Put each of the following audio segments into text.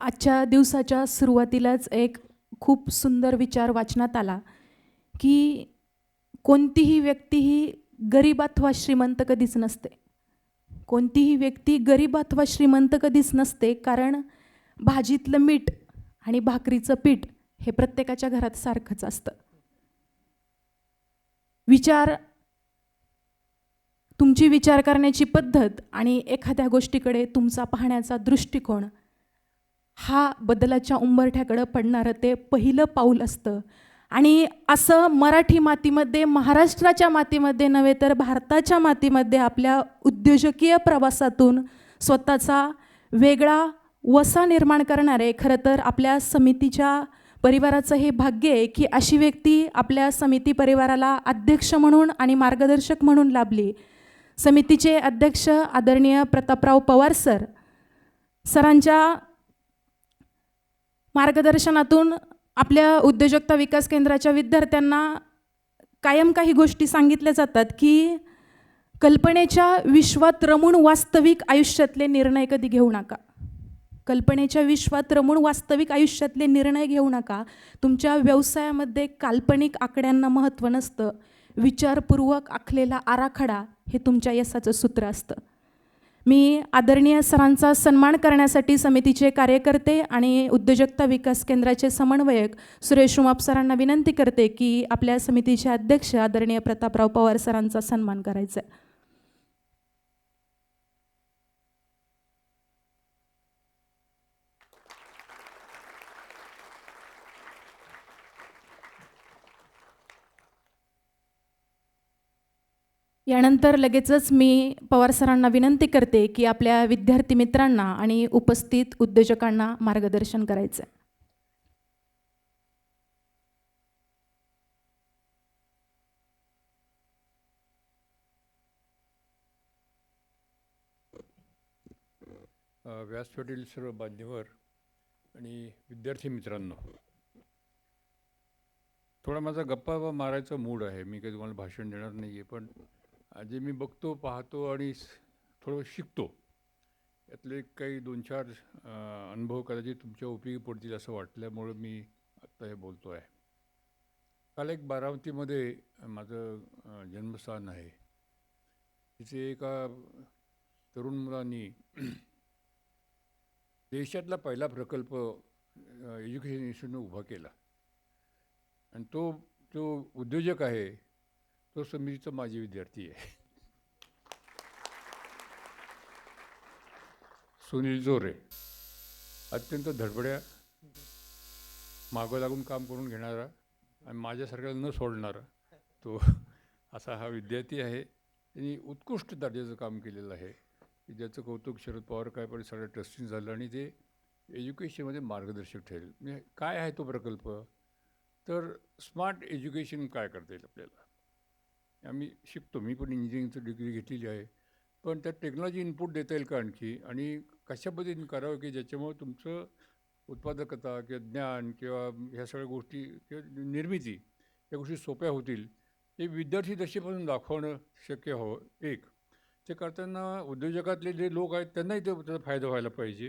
आजच्या दिवसाच्या सुरुवातीलाच एक खूप सुंदर विचार वाचनात आला की कोणतीही व्यक्ती ही गरीब अथवा श्रीमंत कधीच नसते. कोणतीही व्यक्ती गरीब अथवा श्रीमंत कधीच नसते कारण भाजीतलं मीठ आणि भाकरीचं पीठ हे प्रत्येकाच्या घरात सारखंच असतं. विचार तुमची विचार करण्याची पद्धत आणि एखाद्या गोष्टीकडे तुमचा पाहण्याचा दृष्टिकोन हा बदलाच्या उंबरठ्याकडं पडणारं ते पहिलं पाऊल असतं. आणि असं मराठी मातीमध्ये महाराष्ट्राच्या मातीमध्ये नव्हे तर भारताच्या मातीमध्ये आपल्या उद्योजकीय प्रवासातून स्वतःचा वेगळा वसा निर्माण करणारे खरं तर आपल्या समितीच्या परिवाराचं हे भाग्य आहे की अशी व्यक्ती आपल्या समिती परिवाराला अध्यक्ष म्हणून आणि मार्गदर्शक म्हणून लाभली. समितीचे अध्यक्ष आदरणीय प्रतापराव पवार सर. सरांच्या मार्गदर्शनातून आपल्या उद्योजकता विकास केंद्राच्या विद्यार्थ्यांना कायम काही गोष्टी सांगितल्या जातात की कल्पनेच्या विश्वात रमून वास्तविक आयुष्यातले निर्णय कधी घेऊ नका. कल्पनेच्या विश्वात रमून वास्तविक आयुष्यातले निर्णय घेऊ नका. तुमच्या व्यवसायामध्ये काल्पनिक आकड्यांना महत्त्व नसतं. विचारपूर्वक आखलेला आराखडा हे तुमच्या यशाचं सूत्र असतं. मी आदरणीय सरांचा सन्मान करण्यासाठी समितीचे कार्यकर्ते आणि उद्योजकता विकास केंद्राचे समन्वयक सुरेश उमाप सरांना विनंती करते की आपल्या समितीचे अध्यक्ष आदरणीय प्रतापराव पवार सरांचा सन्मान करायचा आहे. यानंतर लगेचच मी पवार सरांना विनंती करते की आपल्या विद्यार्थी मित्रांना आणि उपस्थित उद्योजकांना मार्गदर्शन करायचं आहे व्यासपीठातील सर्व मान्यवर आणि विद्यार्थी मित्रांनो थोडा माझा गप्पा मारायचा मूड आहे. मी काही तुम्हाला भाषण देणार नाही आहे पण जे मी बघतो पाहतो आणि स- थोडं शिकतो. यातले काही दोन चार अनुभव कदाचित तुमच्या उपयोगी पडतील असं वाटल्यामुळं मी आत्ता हे बोलतो आहे काल एक बारामतीमध्ये माझं जन्मस्थान आहे. तिथे एका तरुण मुलांनी देशातला पहिला प्रकल्प एज्युकेशन इन्स्टिट्यूटनं उभा केला. आणि तो जो उद्योजक आहे तो समितीचा माझी विद्यार्थी आहे. सुनील जोरे. अत्यंत धडपड्या मागं लागून काम करून घेणारा आणि माझ्यासारख्याला न सोडणारा तो असा हा विद्यार्थी आहे. त्यांनी उत्कृष्ट दर्जाचं काम केलेलं आहे. की ज्याचं कौतुक शरद पवार काय पण सगळं ट्रस्टिंग झालं आणि ते एज्युकेशनमध्ये मार्गदर्शक ठरेल. म्हणजे काय आहे तो प्रकल्प? तर स्मार्ट एज्युकेशन काय करता येईल आपल्याला? आम्ही शिकतो. मी पण इंजिनिअरिंगची डिग्री घेतलेली आहे. पण त्यात टेक्नॉलॉजी इनपुट देता येईल का आणखी? आणि कशा पद्धतीने करावं की ज्याच्यामुळं तुमचं उत्पादकता किंवा ज्ञान किंवा ह्या सगळ्या गोष्टी किंवा निर्मिती या गोष्टी सोप्या होतील? हे विद्यार्थी दशेपासून दाखवणं शक्य हवं एक. ते करताना उद्योजकातले जे लोक आहेत त्यांनाही ते त्याचा फायदा व्हायला पाहिजे.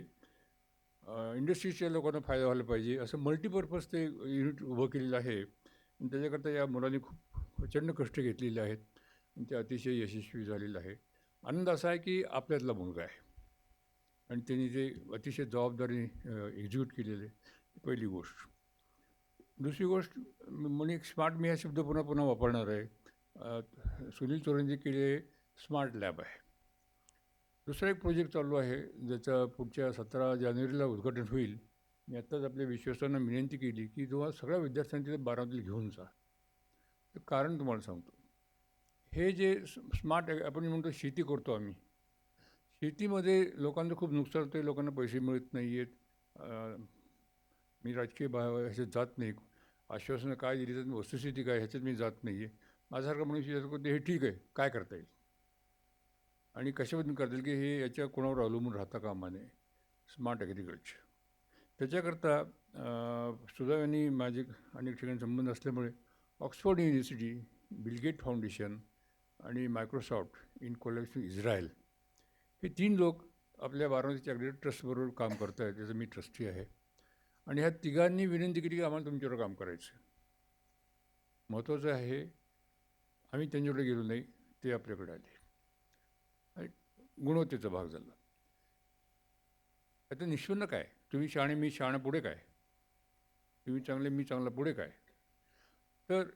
इंडस्ट्रीजच्या लोकांना फायदा व्हायला पाहिजे. असं मल्टीपर्पज ते युनिट उभं केलेलं आहे. आणि त्याच्याकरता या मुलांनी खूप प्रचंड कष्ट घेतलेले आहेत. आणि ते अतिशय यशस्वी झालेलं आहे आनंद असा आहे की आपल्यातला मुलगा आहे. आणि त्यांनी ते अतिशय जबाबदारी एक्झिक्यूट केलेले आहे पहिली गोष्ट. दुसरी गोष्ट म्हणून एक स्मार्ट मी हा शब्द पुन्हा पुन्हा वापरणार आहे. सुनील चोरंजी केले स्मार्ट लॅब आहे. दुसरा एक प्रोजेक्ट चालू आहे ज्याचा पुढच्या सतरा जानेवारीला उद्घाटन होईल. मी आत्ताच आपल्या विश्वासांना विनंती केली की तुम्हाला सगळ्या विद्यार्थ्यांनी तिथे बारावीत घेऊन जा. कारण तुम्हाला सांगतो. हे जे स्मार्ट आपण म्हणतो शेती करतो आम्ही शेतीमध्ये लोकांचं खूप नुकसान होतं लोकांना पैसे मिळत नाही आहेत मी राजकीय बा ह्याच्यात जात नाही. आश्वासनं काय दिली तर वस्तुस्थिती काय ह्याच्यात मी जात नाही आहे माझ्यासारखं म्हणून विचार करतो हे ठीक आहे काय करता येईल? आणि कशाबद्दल करता येईल की हे याच्या कोणावर अवलंबून राहता कामाने? स्मार्ट ॲग्रिकल्चर त्याच्याकरता अं, यांनी माझे अनेक ठिकाणी संबंध असल्यामुळे Oxford university Bill Gates foundation आणि मायक्रोसॉफ्ट इन कोलॅबरेशन इस्रायल हे तीन लोक आपल्या बारामतीच्या अगदी ट्रस्टबरोबर काम करत आहे त्याचं मी ट्रस्टी आहे. आणि ह्या तिघांनी विनंती केली की आम्हाला तुमच्यावर काम करायचं. महत्त्वाचं आहे आम्ही त्यांच्याकडे गेलो नाही ते आपल्याकडे आले. आणि गुणवत्तेचा भाग झाला. आता निष्पन्न काय? तुम्ही शहाणे मी शहाणा पुढे काय? तुम्ही चांगले मी चांगला पुढे काय? तर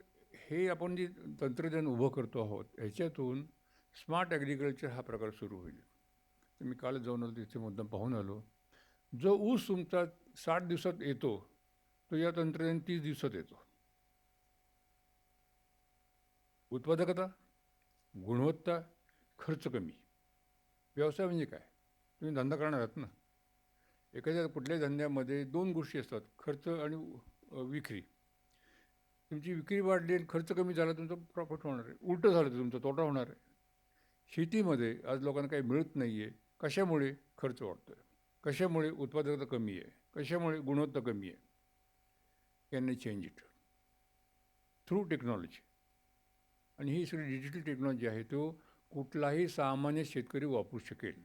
हे आपण जे तंत्रज्ञान उभं करतो आहोत ह्याच्यातून स्मार्ट ॲग्रिकल्चर हा प्रकार सुरू होईल. तर मी काल जाऊन आलो तिथे मुद्दाम पाहून आलो. जो ऊस तुमचा साठ दिवसात येतो तो या तंत्रज्ञान तीस दिवसात येतो. उत्पादकता गुणवत्ता खर्च कमी. व्यवसाय म्हणजे काय? तुम्ही धंदा करणार आहात ना? एखाद्या कुठल्याही धंद्यामध्ये दोन गोष्टी असतात खर्च आणि विक्री. तुमची विक्री वाढली आणि खर्च कमी झाला तुमचं प्रॉफिट होणार आहे. उलटं झालं तर तुमचा तोटा होणार आहे. शेतीमध्ये आज लोकांना काही मिळत नाही आहे कशामुळे खर्च वाढतो आहे कशामुळे उत्पादकता कमी आहे? कशामुळे गुणवत्ता कमी आहे? Can change it through technology आणि ही सगळी डिजिटल टेक्नॉलॉजी आहे तो कुठलाही सामान्य शेतकरी वापरू शकेल.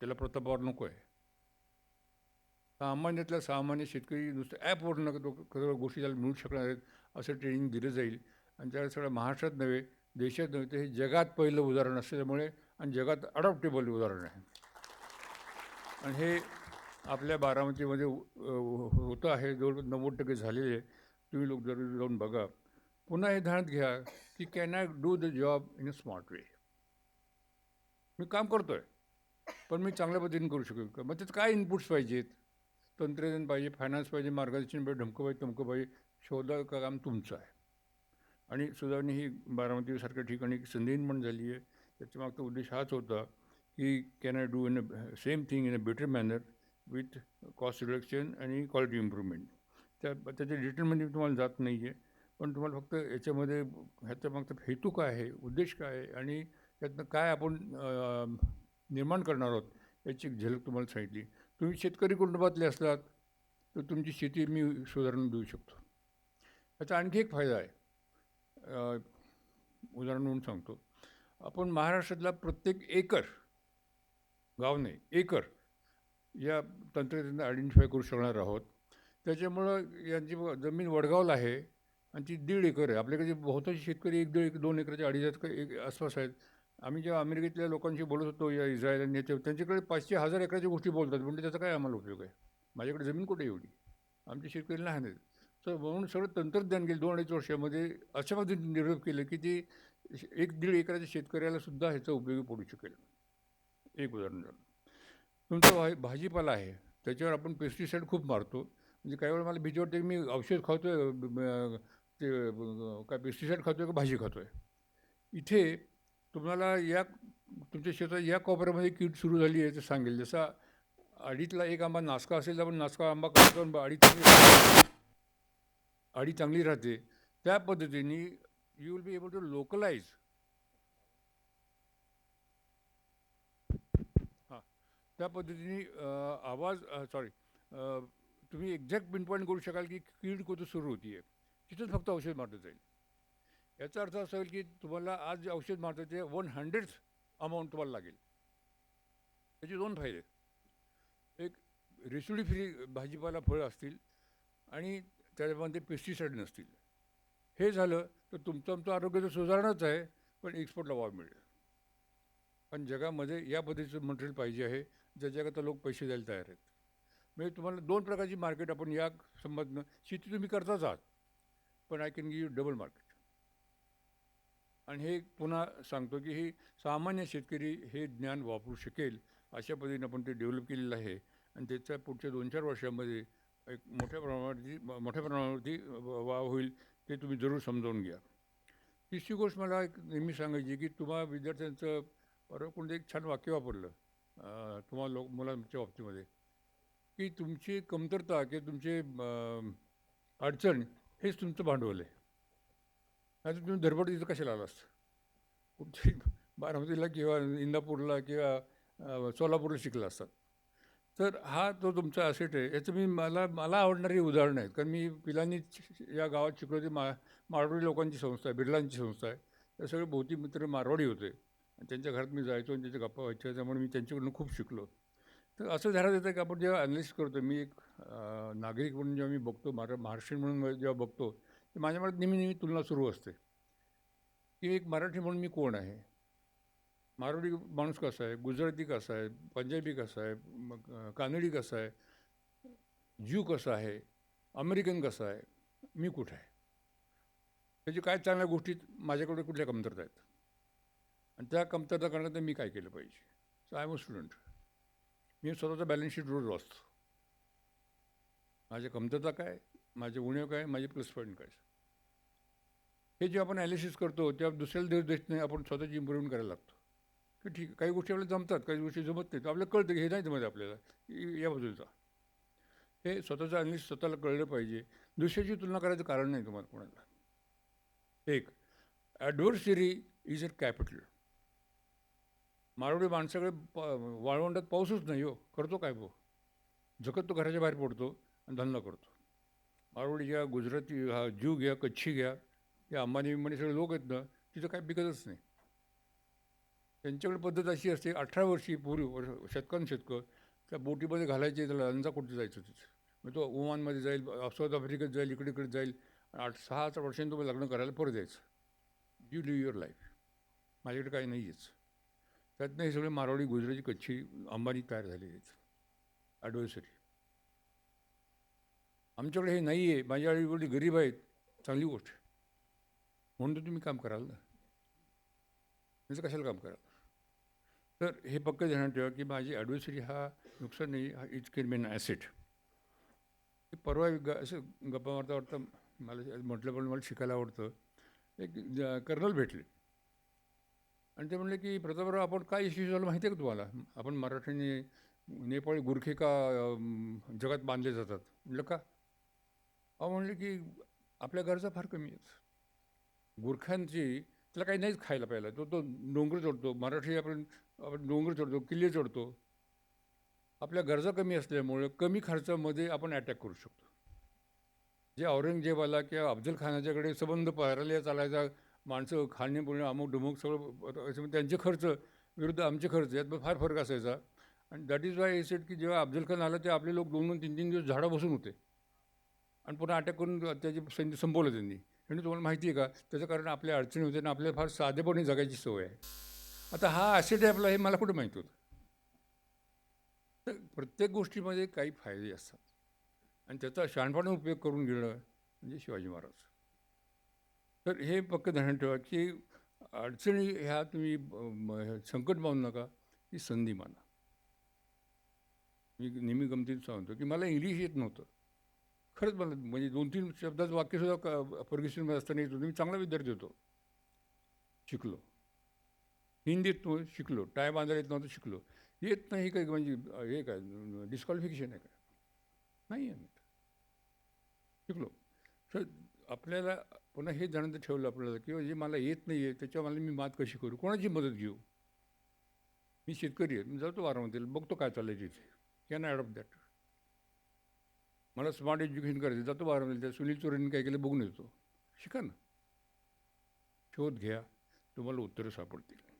त्याला प्रतापावर नको आहे. सामान्यातला सामान्य शेतकरी नुसतं ॲपवरून तो गोष्टी त्याला मिळू शकणार आहेत. असं ट्रेनिंग दिलं जाईल. आणि त्याला सगळं महाराष्ट्रात नव्हे देशात नव्हे तर हे जगात पहिलं उदाहरण असल्यामुळे आणि जगात अडॉप्टेबल उदाहरण आहे. आणि हे आपल्या बारामतीमध्ये हो, हो, होतं आहे जवळ नव्वद टक्के झालेले आहे. तुम्ही लोक जर जाऊन बघा. पुन्हा हे ध्यानात घ्या की can I do the job in a smart way मी काम करतो आहे पण मी चांगल्या पद्धतीने करू शकेल का? मग त्यात काय इनपुट्स पाहिजेत? तंत्रज्ञान पाहिजे फायनान्स पाहिजे मार्गदर्शन पाहिजे ढमकं पाहिजे तुमकं पाहिजे शोधा काम तुमचं आहे. आणि सुधारणी ही बारामतीसारख्या ठिकाणी एक संधी निर्माण झाली आहे. त्याच्यामागचा उद्देश हाच होता की can I do in a same thing in a better manner with cost reduction and quality improvement त्या त्याच्या डिटेलमध्ये तुम्हाला जात नाही आहे पण तुम्हाला फक्त याच्यामध्ये ह्याच्या मागचा हेतू काय आहे उद्देश काय आहे आणि त्यातनं काय आपण निर्माण करणार आहोत याची एक झलक तुम्हाला सांगितली. तुम्ही शेतकरी कुटुंबातले असलात तर तुमची शेती मी सुधारणा देऊ शकतो. याचा आणखी एक फायदा आहे. उदाहरण म्हणून सांगतो. आपण महाराष्ट्रातला प्रत्येक एकर गाव नाही एकर या तंत्रज्ञान आयडेंटिफाय करू शकणार आहोत. त्याच्यामुळं यांची जमीन वडगावला आहे आणि ती दीड एकर आहे. आपल्याकडे बहुतांश शेतकरी एक दीड एक दोन एकराच्या अडीच एक आसपास आहेत. आम्ही जेव्हा अमेरिकेतल्या लोकांशी बोलत होतो या इस्रायल आणि त्यांच्याकडे पाचशे हजार एकराच्या गोष्टी बोलतात. म्हणजे त्याचा काय आम्हाला उपयोग आहे? माझ्याकडे जमीन कुठे एवढी? आमचे शेतकरी लहान आहेत. तर म्हणून सगळं तंत्रज्ञान गेले. दोन अडीच वर्षामध्ये अशा पद्धतीने डेव्हलप केलं की ते एक दीड एकराच्या शेतकऱ्याला सुद्धा ह्याचा उपयोगी पडू शकेल. एक उदाहरण झालं तुमचा भा भाजीपाला आहे. त्याच्यावर आपण पेस्टिसाईड खूप मारतो. म्हणजे काही वेळा मला भीती वाटते की मी औषध खातो आहे ते काय पेस्टिसाईड खातो आहे का भाजी खातो आहे इथे तुम्हाला या तुमच्या शेतात या कोपऱ्यामध्ये कीड सुरू झाली आहे ते सांगेल. जसा अडीतला एक आंबा नासका असेल तर आपण नासका आंबा खातो अडीत अडी चांगली राहते त्या पद्धतीने you will be able to localize हां त्या पद्धतीने आवाज सॉरी तुम्ही एक्झॅक्ट पिनपॉईंट करू शकाल की कीड कुठं सुरू होती आहे तिथंच फक्त औषध मारलं जाईल. याचा अर्थ असा होईल की तुम्हाला आज जे औषध मारतं ते वन हंड्रेड अमाऊंट तुम्हाला लागेल. त्याचे दोन फायदे. एक रेसिडी फ्री भाजीपाला फळं असतील आणि त्याच्यामध्ये पेस्टिसाईड नसतील. हे झालं तर तुमचं आमचं आरोग्य तर सुधारणंच आहे पण एक्सपोर्टला वाव मिळेल. पण जगामध्ये या पद्धतीचं मटेरियल पाहिजे आहे ज्या जगात लोक पैसे द्यायला तयार आहेत. म्हणजे तुम्हाला दोन प्रकारची मार्केट आपण या संबंधनं शेती तुम्ही करताच आहात पण I can give double market आणि हे पुन्हा सांगतो की हे सामान्य शेतकरी हे ज्ञान वापरू शकेल अशा पद्धतीने आपण ते डेव्हलप केलेलं आहे. आणि त्याच्या पुढच्या दोन चार वर्षामध्ये एक मोठ्या प्रमाणावरती मोठ्या प्रमाणावरती व- वाव होईल ते तुम्ही जरूर समजावून घ्या. तिसरी गोष्ट मला एक नेहमी सांगायची की तुम्हा विद्यार्थ्यांचं बरोबर कोणतं एक छान वाक्य वापरलं तुम्हाला लोक मुलांच्या बाबतीमध्ये की तुमची कमतरता किंवा तुमचे अडचण हेच तुमचं भांडवल आहे. नाही तुम्ही धडपड तिथं कशाला आला असतं कुठे बारामतीला किंवा इंदापूरला किंवा सोलापूरला शिकला असतात. तर हा तो तुमचा असेट आहे. याचं मी मला मला आवडणारी उदाहरणं आहेत. कारण मी पिलांनी या गावात शिकलो ते मा मारवाडी लोकांची संस्था आहे बिर्लांची संस्था आहे. त्या सगळे भोवती मित्र मारवाडी होते. आणि त्यांच्या घरात मी जायचो आणि त्यांच्या गप्पा व्हायच्या. त्यामुळे मी त्यांच्याकडून खूप शिकलो. तर असं झालं येतं की आपण जेव्हा अनालिस्ट करतो मी एक नागरिक म्हणून जेव्हा मी बघतो मार महाराष्ट्रीयन म्हणून जेव्हा बघतो तर माझ्या मनात नेहमी नेहमी तुलना सुरू असते. की एक मराठी म्हणून मी कोण आहे? मारवाडी माणूस कसा आहे? गुजराती कसा आहे? पंजाबी कसा आहे? मग कानडी कसा आहे? ज्यू कसा आहे? अमेरिकन कसा आहे? मी कुठं आहे? त्याची काय चांगल्या गोष्टी माझ्याकडे कुठल्या कमतरता आहेत? आणि त्या कमतरता करण्यात मी काय केलं पाहिजे? So I am a student मी स्वतःचा बॅलन्स शीट रोज वाचतो. माझ्या कमतरता काय? माझे उणीव काय? माझे प्लस पॉईंट काय? हे जे आपण ॲनालिसिस करतो तेव्हा दुसऱ्याला देश नाही आपण स्वतःची इम्प्रूव्हमेंट करायला लागतो. की ठीक काही गोष्टी आपल्याला जमतात काही गोष्टी जमत नाहीत. आपल्याला कळतं की हे नाही जमत आपल्याला या बाजूचा. हे स्वतःचं ॲनालिसिस स्वतःला कळलं पाहिजे. दुसऱ्याची तुलना करायचं कारण नाही तुम्हाला कोणाला. एक adversary is a capital Marwari माणसाकडे प वाळवंटात पाऊसच नाही हो. करतो काय भाऊ? जगत तो घराच्या बाहेर पडतो आणि धंदा करतो. मारवाडी घ्या गुजराती हा ज्यू घ्या कच्छी घ्या. या अंबानी बिंबानी सगळे लोक आहेत ना तिथं काय पिकतच नाही. त्यांच्याकडे पद्धत अशी असते अठरा वर्षी पूर्वी वर्ष शतकान शतकं त्या बोटीमध्ये घालायचे त्याला लंजा कुठे जायचं तिथं मग तो ओमानमध्ये जाईल साऊथ आफ्रिकेत जाईल इकडे इकडे जाईल आठ सहा आठ वर्षांनी तुम्ही लग्न करायला परत यायचं. यू लिव्ह युअर लाईफ माझ्याकडे काही नाही आहेच. त्यातनं हे सगळे मारवाडी गुजराती कच्छी अंबानी तयार झाले आहेत. ॲडव्हर्सरी आमच्याकडे हे नाही आहे माझ्या आईवडील गरीब आहेत. चांगली गोष्ट. म्हणून तर तुम्ही काम कराल ना. त्याचं कशाला काम कराल? तर हे पक्क ध्यानात ठेवा की माझी ॲडव्हर्सरी हा नुकसान नाही हा इट कॅन मेन ॲसेट परवा ग असं गप्पा मारता वाटतं मला म्हटलं पण मला शिकायला आवडतं. एक कर्नल भेटले. आणि ते म्हणले की प्रतापराव आपण काय इश्यू झालं माहिती आहे का तुम्हाला? आपण मराठीने नेपाळी गुरखे का जगात बांधले जातात? म्हटलं का? अहो म्हणले की आपल्या गरजा फार कमी आहेत. गुरख्यांची त्याला काही नाहीच खायला प्यायला. तो तो डोंगर चढतो मराठी आपण आपण डोंगर चढतो किल्ले चढतो. आपल्या गरजा कमी असल्यामुळे कमी खर्चामध्ये आपण अटॅक करू शकतो. जे औरंगजेबाला किंवा अफजल खानाच्याकडे संबंध पाहायला चालायचा माणसं खाणे अमुक डुमुक सगळं असं म्हणजे त्यांचे खर्च विरुद्ध आमचे खर्च यात फार फरक असायचा. आणि दॅट इज वाय सेट की जेव्हा अफजल खान आला ते आपले लोक दोन दोन तीन तीन दिवस झाडं बसून होते. आणि पुन्हा अटॅक करून त्याची सैन्य संपवलं त्यांनी. आणि तुम्हाला माहिती आहे का? त्याचं कारण आपल्या अडचणी होते आणि आपल्याला फार साधेपणे जगायची सवय आहे. आता हा ॲसिड आपला हे मला कुठं माहीत होतं? तर प्रत्येक गोष्टीमध्ये काही फायदे असतात. आणि त्याचा शहाणपणे उपयोग करून घेणं म्हणजे शिवाजी महाराज. तर हे पक्क ध्यान ठेवा की अडचणी ह्या तुम्ही संकट मानू नका ही संधी माना. मी नेहमी गमतीत सांगतो की मला इंग्लिश येत नव्हतं. खरंच मला म्हणजे दोन तीन शब्दाचं वाक्यसुद्धा क फर्ग्युसनमध्ये असताना येत होतं. मी चांगला विद्यार्थी होतो. शिकलो. हिंदीत तो शिकलो टाय बांधायला येत नव्हतं शिकलो. येत नाही काय म्हणजे हे काय डिस्क्वालिफिकेशन आहे का? नाही आहे. शिकलो. तर आपल्याला पुन्हा हे जाणं ठेवलं आपल्याला किंवा जे मला येत नाही आहे त्याच्यावर मला मी मात कशी करू? कोणाची मदत घेऊ? मी शेतकरी आहे मी जातो वारामध्ये बघतो काय चाललं आहे तिथे कॅन ॲडॉप्ट दॅट मला स्मार्ट एज्युकेशन करायचं जातो बारामतीला त्या सुनील चोरेंनी काय केलं? बघून येतो. शिका ना. शोध घ्या. तुम्हाला उत्तरं सापडतील.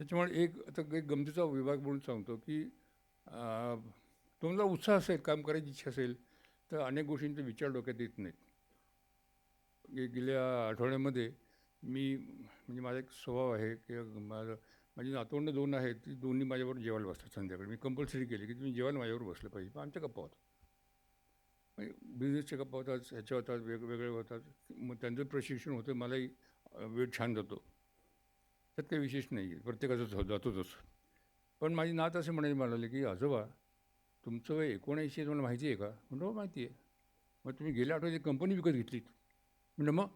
त्याच्यामुळे एक आता एक गमतीचा विभाग म्हणून सांगतो की तुम्हाला उत्साह असेल काम करायची इच्छा असेल तर अनेक गोष्टींचे विचार डोक्यात येत नाहीत गेल्या आठवड्यामध्ये मी म्हणजे माझा एक स्वभाव आहे की माझं माझी नातवंड दोन आहेत ती दोन्ही माझ्याबरोबर जेवायला बसतात संध्याकाळी. मी कंपल्सरी केली की तुम्ही जेवायला माझ्यावर बसलं पाहिजे पण आमच्या गप्पा होतात. म्हणजे बिझनेसच्या गप्पा होतात ह्याच्या होतात वेगवेगळे होतात मग त्यांचं प्रशिक्षण होतं मलाही वेळ छान जातो. त्यात काही विशेष नाही आहे. प्रत्येकाचं जातोच जातो तसं पण माझी नात असे म्हणायला म्हणाले की आजोबा तुमचं वय एकोणऐंशी आहे तुम्हाला माहिती आहे का? म्हणतो हो, माहिती आहे. मग तुम्ही गेल्या आठवड्यात कंपनी विकत घेतलीत. म्हणलं मग?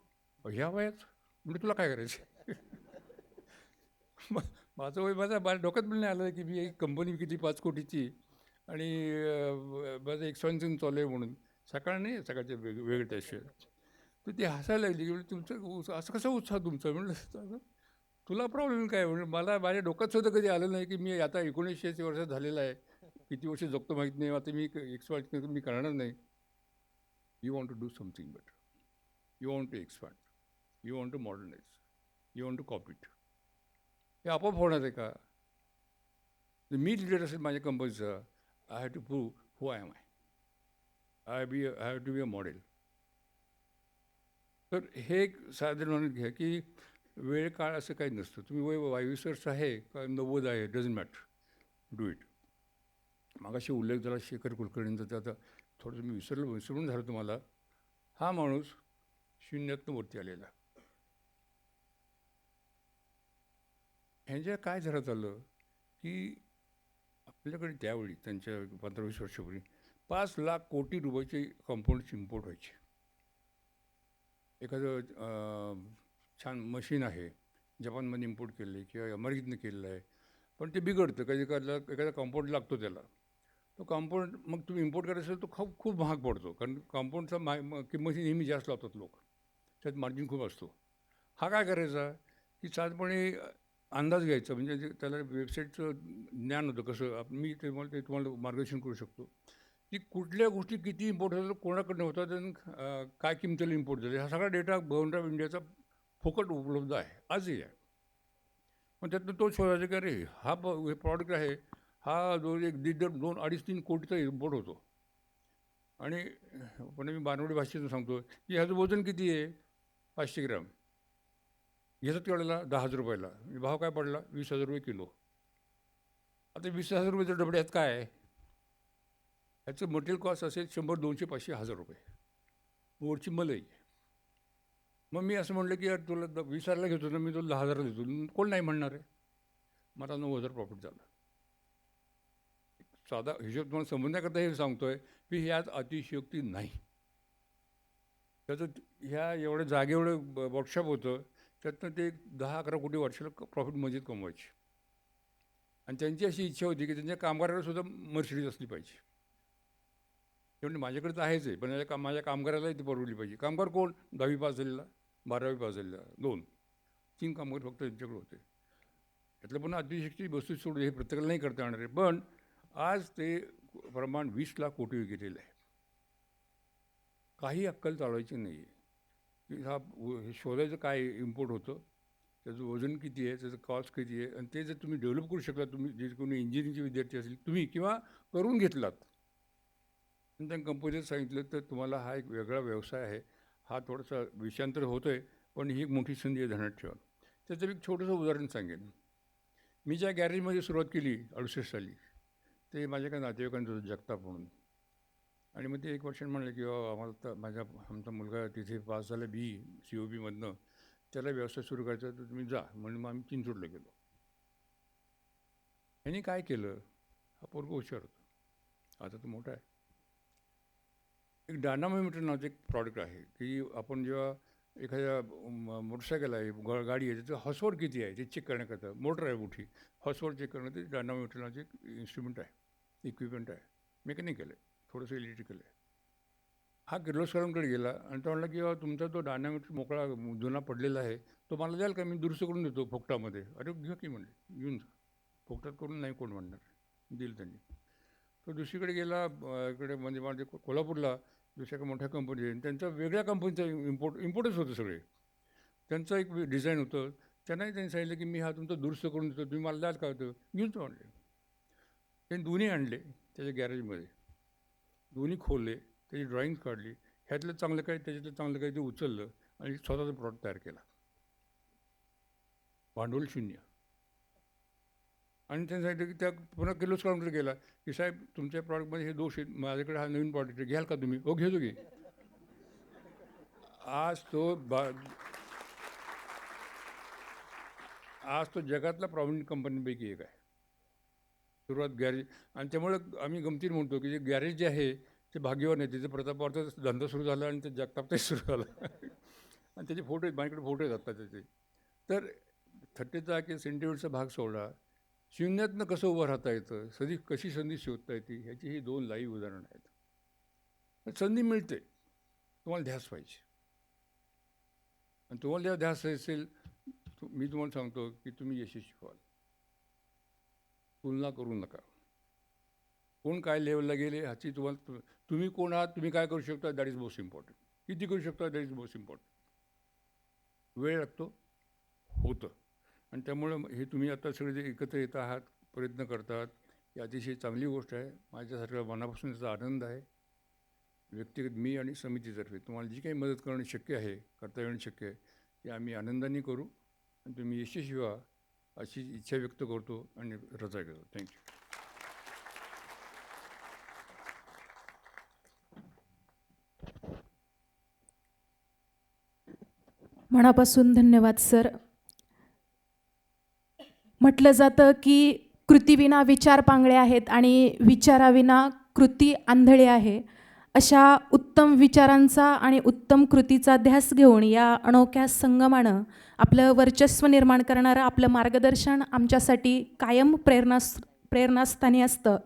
ह्या वयात? म्हणजे तुला काय करायचं मग माझं वय माझा माझ्या डोक्यात पण नाही आलं की मी एक कंपनी विकली पाच कोटीची. आणि माझं एक्सपेन्शन चालू आहे म्हणून. सकाळ नाही सकाळचे वेग वेगळे त्याशिवाय तर ती हसायला लागली की तुमचं उत्साह असं कसा उत्साह तुमचा? म्हणलं तुला प्रॉब्लेम काय? म्हणलं मला माझ्या डोक्यात सुद्धा कधी आलं नाही की मी आता एकोणीसशे वर्षात झालेला आहे. किती वर्ष जगतो माहीत नाही. आता मी एक्सपार्ट मी करणार नाही. You want to do something better you want to expand you want to modernize you want to compete हे आपोआप होणार आहे का? मी लिडर असेल माझ्या कंपनीचं. I have to prove who I am I I be I have to be a model तर हे एक साधारण घ्या की वेळ काळ असं काही नसतं. तुम्ही वय बावीस वर्ष आहे का नव्वद आहे डझन मॅटर डू इट मागाशी उल्लेख झाला शेखर कुलकर्णींचा त्याचा थोडंसं मी विसरलो विसरून झालं तुम्हाला. हा माणूस शून्यातनं वरती आलेला. ह्यांच्या काय झालं चाललं की आपल्याकडे त्यावेळी त्यांच्या पंधरा वीस वर्षापूर्वी पाच लाख कोटी रुपयाचे कंपाऊंडची इम्पोर्ट व्हायची. एखादं छान मशीन आहे. जपानमध्ये इम्पोर्ट केलं आहे किंवा अमेरिकेतनं केलेलं आहे. पण ते बिघडतं. कधी एखादा एखादा कंपाऊंड लागतो त्याला. तो कंपाऊंड मग तुम्ही इम्पोर्ट करायचं असेल तो खूप खूप महाग पडतो. कारण कंपाऊंडचा मा म- नेहमी जास्त लावतात लोक. त्यात मार्जिन खूप असतो. हा काय करायचा? की साधपणे अंदाज घ्यायचा. म्हणजे जे त्याला वेबसाईटचं ज्ञान होतं. कसं मी ते तुम्हाला ते तुम्हाला मार्गदर्शन करू शकतो. की कुठल्या गोष्टी किती इम्पोर्ट होतात कोणाकडनं होतात आणि काय किमतीला इम्पोर्ट झाले हा सगळा डेटा गव्हर्नमेंट ऑफ इंडियाचा फुकट उपलब्ध आहे. आजही आहे. पण त्यातनं तो शोधायचा की अरे हा प्रॉडक्ट आहे हा जो एक दीड दोन दोन अडीच तीन कोटीचा इम्पोर्ट होतो. आणि पण मी बानवडी भाषेतून सांगतो की ह्याचं वजन किती आहे? पाचशे ग्रॅम. घेतात कळला दहा हजार रुपयाला. म्हणजे भाव काय पडला? वीस हजार रुपये किलो. आता वीस हजार रुपयेचं डबड्यात काय आहे? ह्याचं मटेरियल कॉस्ट असेल शंभर दोनशे पाचशे हजार रुपये. वरची मलई. मग मी असं म्हणलं की यार तुला द- वीस घेतो ना मी तुला दहा हजारला देतो. कोण नाही म्हणणार आहे. मला नऊ हजार प्रॉफिट झालं. साधा हिशोब तुम्हाला समजण्याकरता हे सांगतोय की ह्यात अतिशयोक्ती नाही. त्याचं ह्या एवढ्या जागेएवढं ब- वर्कशॉप होतं त्यातनं ते दहा अकरा कोटी वर्षाला प्रॉफिट मजेत कमवायचे. आणि त्यांची अशी इच्छा होती की त्यांच्या कामगाराला सुद्धा मर्सिडीज असली पाहिजे. ते म्हणजे माझ्याकडे तर आहेच आहे पण माझ्या का माझ्या कामगारालाही ती परवडली पाहिजे. कामगार कोण? दहावी पास झालेला. बारावी पास झालेला दोन. तीन कामगार फक्त त्यांच्याकडे होते. त्यातलं पण अतिशक्ती वस्तू सोडून हे प्रत्येकाला नाही करता येणार आहे. पण आज ते प्रमाण वीस लाख कोटी गेलेलं आहे. काही अक्कल चालवायची नाही आहे की हा हे शोधायचं काय इम्पोर्ट होतं? त्याचं वजन किती आहे? त्याचं कॉस्ट किती आहे? आणि ते जर तुम्ही डेव्हलप करू शकता तुम्ही जे कोणी इंजिनिअरिंगचे विद्यार्थी असतील तुम्ही किंवा करून घेतलात. आणि त्या कंपनीत सांगितलं तर तुम्हाला हा एक वेगळा व्यवसाय आहे. हा थोडासा विषयांतर होतो आहे पण ही एक मोठी संधी आहे ध्यानात ठेवा. त्याचं मी एक छोटंसं उदाहरण सांगेन. मी ज्या गॅरेजमध्ये सुरुवात केली अडुसष्ट साली ते माझ्या काही नातेवाईकांचं होतं जगताप म्हणून. आणि मग ते एक वर्षाने म्हणलं की आम्हाला तर माझ्या आमचा मुलगा तिथे पास झाला बी सी ओ बीमधनं त्याला व्यवसाय सुरू करायचा तर तुम्ही जा. म्हणून मग आम्ही चिंचोडला गेलो. ह्यांनी काय केलं? हा पोरग हुशार होता. आता तो मोठा आहे. एक डायनामोमीटर नावाचं एक प्रॉडक्ट आहे की आपण जेव्हा एखाद्या म- मोटरसायकल आहे ग- गाडी आहे त्याचं हॉसवर किती आहे ते चेक करण्याकरता मोटर आहे मोठी हॉसवर चेक करणं ते डायनामोमीटर नावाचं एक इन्स्ट्रुमेंट आहे इक्विपमेंट आहे मेकॅनिकल आहे थोडंसं इलेक्ट्रिकल आहे. हा किर्लोस्करांकडे गेला आणि तो म्हणला की तुमचा तो डायनामीटर मोकळा जुना पडलेला आहे तो मला द्याल का? मी दुरुस्त करून देतो फोकटामध्ये. अरे घ्या की म्हणले घेऊन जा. फोकटात करून नाही कोण म्हणणार दिलं त्यांनी. तो दुसरीकडे गेला इकडे म्हणजे माझे कोल्हापूरला दुसऱ्या मोठ्या कंपनी त्यांचा वेगळ्या कंपनीचं इम्पोर्ट इम्पोर्टच होतं सगळे. त्यांचं एक डिझाईन होतं. त्यांनाही त्यांनी सांगितलं की मी हा तुमचा दुरुस्त करून देतो. तुम्ही मला द्याल का? होतं घेऊन तो आणले. त्यांनी दोन्ही आणले त्याच्या गॅरेजमध्ये दोन्ही खोलले त्याची ड्रॉईंग काढली. ह्यातलं चांगलं काही त्याच्यातलं चांगलं काही ते उचललं आणि स्वतःचा प्रॉडक्ट तयार केला. भांडवल शून्य. आणि त्यांनी सांगितलं की त्या पुन्हा किर्लोस्करांकडे गेला? की साहेब तुमच्या प्रॉडक्टमध्ये हे दोष आहेत. माझ्याकडे हा नवीन प्रॉडक्ट घ्याल का तुम्ही? हो घेतो की. आज तो बा आज तो जगातला प्रॉमिनंट कंपनीपैकी एक आहे. सुरुवात गॅरेज आणि त्यामुळे आम्ही गमतीत म्हणतो की जे गॅरेज जे आहे ते भाग्यवान आहे. त्याचं प्रतापावरचा धंदा सुरू झाला आणि ते जगतापचाही सुरू झाला. आणि त्याचे फोटो आहेत. माझ्याकडे फोटो आहेत त्याचे. तर थर्टीचा की सेंटिमेंटचा भाग सोडला. शून्यातनं कसं उभं राहता येतं? सधी कशी संधी शोधता येते? ह्याची ही दोन लाईव्ह उदाहरणं आहेत. संधी मिळते. तुम्हाला ध्यास पाहिजे. आणि तुम्हाला जेव्हा ध्यास असेल मी तुम्हाला सांगतो की तुम्ही यशस्वी व्हाल. तुलना करू नका. कोण काय लेवलला गेले ह्याची तुम्हाला तुम्ही कोण आहात तुम्ही काय करू शकता दॅट इज मोस्ट इम्पॉर्टंट किती करू शकता दॅट इज मोस्ट इम्पॉर्टंट वेळ लागतो. होतं. आणि त्यामुळं हे तुम्ही आता सगळे जे एकत्र येत आहात प्रयत्न करतात ही अतिशय चांगली गोष्ट आहे. माझ्यासारख्या मनापासून त्याचा आनंद आहे. व्यक्तिगत मी आणि समितीतर्फे तुम्हाला जी काही मदत करणं शक्य आहे करता येणं शक्य आहे ते आम्ही आनंदाने करू आणि तुम्ही यशस्वी व्हा अशी इच्छा व्यक्त करतो आणि रजा घेतो थँक्यू मनापासून धन्यवाद सर. म्हटलं जातं की कृतीविना विचार पांगळे आहेत आणि विचाराविना कृती आंधळे आहे. अशा उत्तम विचारांचा आणि उत्तम कृतीचा ध्यास घेऊन या अनोख्या संगमानं आपलं वर्चस्व निर्माण करणारं आपलं मार्गदर्शन आमच्यासाठी कायम प्रेरणा प्रेरणास्थानी असतं.